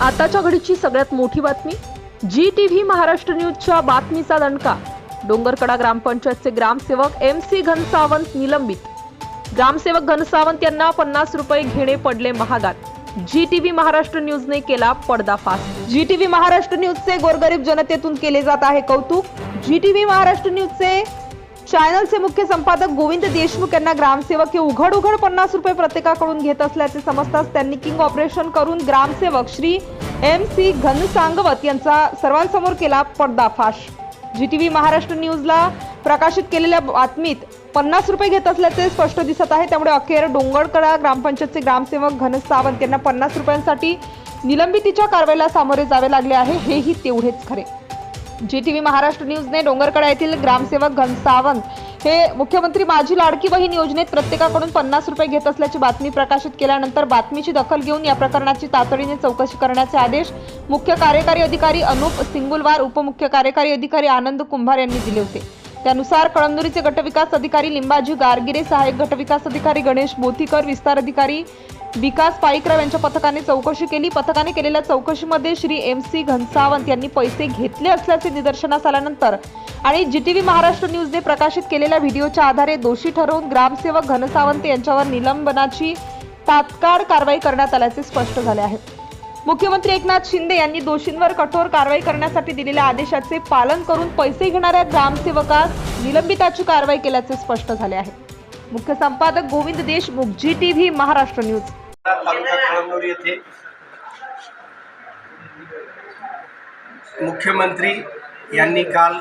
आताच्या घडीची सगळ्यात मोठी बातमी जी टी व्ही महाराष्ट्र न्यूजच्या बातमीचा दणका. डोंगरकडा ग्रामपंचायतचे ग्रामसेवक एम सी घनसावंत निलंबित. ग्रामसेवक घनसावंत यांना पन्नास रुपये घेणे पडले महागात. जी टीव्ही महाराष्ट्र न्यूजने केला पडदाफास्ट जी टीव्ही महाराष्ट्र न्यूजचे गोरगरीब जनतेतून केले जात आहे कौतुक. जी टीव्ही महाराष्ट्र न्यूजचे चॅनलचे मुख्य संपादक गोविंद देशमुख यांना ग्रामसेवक हे उघड उघड पन्नास रुपये प्रत्येकाकडून घेत असल्याचे समजताच त्यांनी किंग ऑपरेशन करून ग्रामसेवक श्री एम सी घनसांगवत यांचा सर्वांसमोर केला पडदाफाश. जी टीव्ही महाराष्ट्र न्यूजला प्रकाशित केलेल्या बातमीत पन्नास रुपये घेत असल्याचे स्पष्ट दिसत आहे. त्यामुळे अखेर डोंगरकडा ग्रामपंचायतचे ग्रामसेवक घनस सावंत यांना पन्नास रुपयांसाठी निलंबितीच्या कारवाईला सामोरे जावे लागले आहे. हेही तेवढेच खरे. जी टीव्ही महाराष्ट्र न्यूजने डोंगरकडा येथील ग्रामसेवक घनसावंत हे मुख्यमंत्री माझी लाडकी बहीण योजनेत प्रत्येकाकडून पन्नास रुपये घेत असल्याची बातमी प्रकाशित केल्यानंतर बातमीची दखल घेऊन या प्रकरणाची तातडीने चौकशी करण्याचे आदेश मुख्य कार्यकारी अधिकारी अनुप सिंगुलवार उपमुख्य कार्यकारी अधिकारी आनंद कुंभार यांनी दिले होते. त्यानुसार कळमनुरीचे गटविकास अधिकारी लिंबाजी गारगिरे सहाय्यक गटविकास अधिकारी गणेश बोथीकर विस्तार अधिकारी विकास पाईकराव यांच्या पथकाने चौकशी केली. पथकाने केलेल्या चौकशीमध्ये श्री एम सी घनसावंत यांनी पैसे घेतले असल्याचे निदर्शनास आल्यानंतर आणि जी टी व्ही महाराष्ट्र न्यूजने प्रकाशित केलेल्या व्हिडिओच्या आधारे दोषी ठरवून ग्रामसेवक घनसावंत यांच्यावर निलंबनाची तात्काळ कारवाई करण्यात आल्याचे स्पष्ट झाले आहे. मुख्यमंत्री एकनाथ शिंदे यांनी दोषींवर कठोर कारवाई करण्यासाठी दिलेल्या आदेशाचे पालन करून पैसे घेणाऱ्या ग्रामसेवकास निलंबिताची कारवाई केल्याचे स्पष्ट झाले आहे. मुख्य संपादक Govind Deshmukh G TV Maharashtra News. तालुका कळमनुर येथे मुख्यमंत्री यांनी काल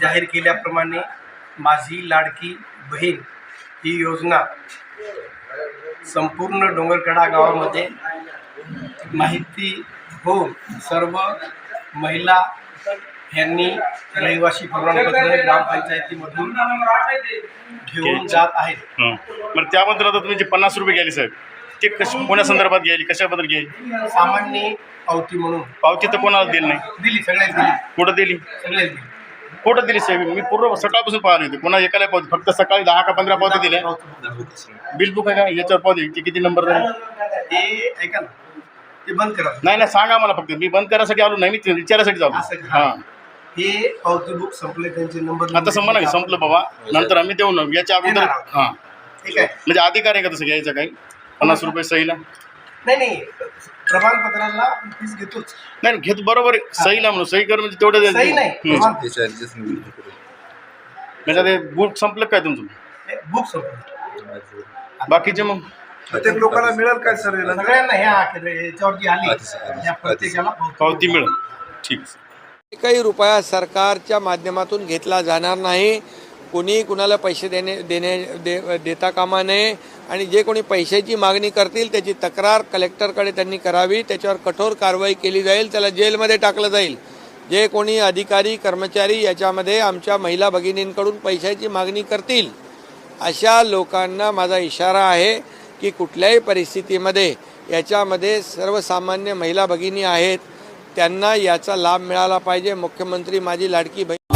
जाहीर केल्याप्रमाणे माझी लाडकी बहीण ही योजना संपूर्ण डोंगरकडा गावामध्ये माहिती होऊन सर्व महिला यांनी रहिवासी प्रमाणपत्र ग्रामपंचायतीमधून घेऊन जात आहेत. त्याबद्दल आता तुम्ही जे पन्नास रुपये घ्यायले साहेब ते कश कोण्या संदर्भात घ्यायली कशाबद्दल घ्यायली सामान्य पावती म्हणून. पावती तर कोणाला दिली नाही. दिली सगळ्याच दिली. कुठं दिली? सगळ्याच दिली. कुठं दिली साहेब? मी पूर्ण सकाळपासून पाहिली होती. कोणा एकाला पावती फक्त सकाळी दहा का पंधरा पावती दिल्या. बिल बुक आहे का? याच्यावर पावती ते किती नंबर झाले ते ऐका ना. ते बंद करा. नाही नाही सांगा मला फक्त. मी बंद करायसाठी आलो नाही मी ते विचारासाठी असं चालू का? हां. हे पावती बुक संपले त्यांचे नंबर आता संपलं की संपलं बाबा. नंतर आम्ही देऊ ना. याच्या अगोदर आहोत. हां. ठीक आहे. म्हणजे अधिकार आहे का तसं घ्यायचं काही? पन्नास रुपये सहीला? नाही नाही. प्रमाणपत्राला फीस घेतोच. नाही घेत बरोबर आहे. सहीला म्हणून सही कर म्हणजे तेवढं सही नाही. प्रमाण- म्हणजे ते बुक संपलं काय तुमचं? हे बुक संपलं. बाकीचे मग? ते लोकांना मिळेल काय सर? याला? सगळ्यांना ह्या याच्यावरती आली. या प्रत्येकाला पावती मिळेल. ठीक. एकही रुपया सरकारच्या माध्यमातून घेतला जाणार नाही. कोणी कुणाला पैसे देणे देणे दे देता कामा नये. आणि जे कोणी पैशाची मागणी करतील त्याची तक्रार कलेक्टरकडे त्यांनी करावी. त्याच्यावर कठोर कारवाई केली जाईल त्याला जेलमध्ये टाकलं जाईल. जे कोणी अधिकारी कर्मचारी याच्यामध्ये आमच्या महिला भगिनींकडून पैशाची मागणी करतील अशा लोकांना माझा इशारा आहे की कुठल्याही परिस्थितीमध्ये याच्यामध्ये सर्वसामान्य महिला भगिनी आहेत त्यांना याचा लाभ मिळाला पाहिजे. मुख्यमंत्री माझी लाडकी बहीण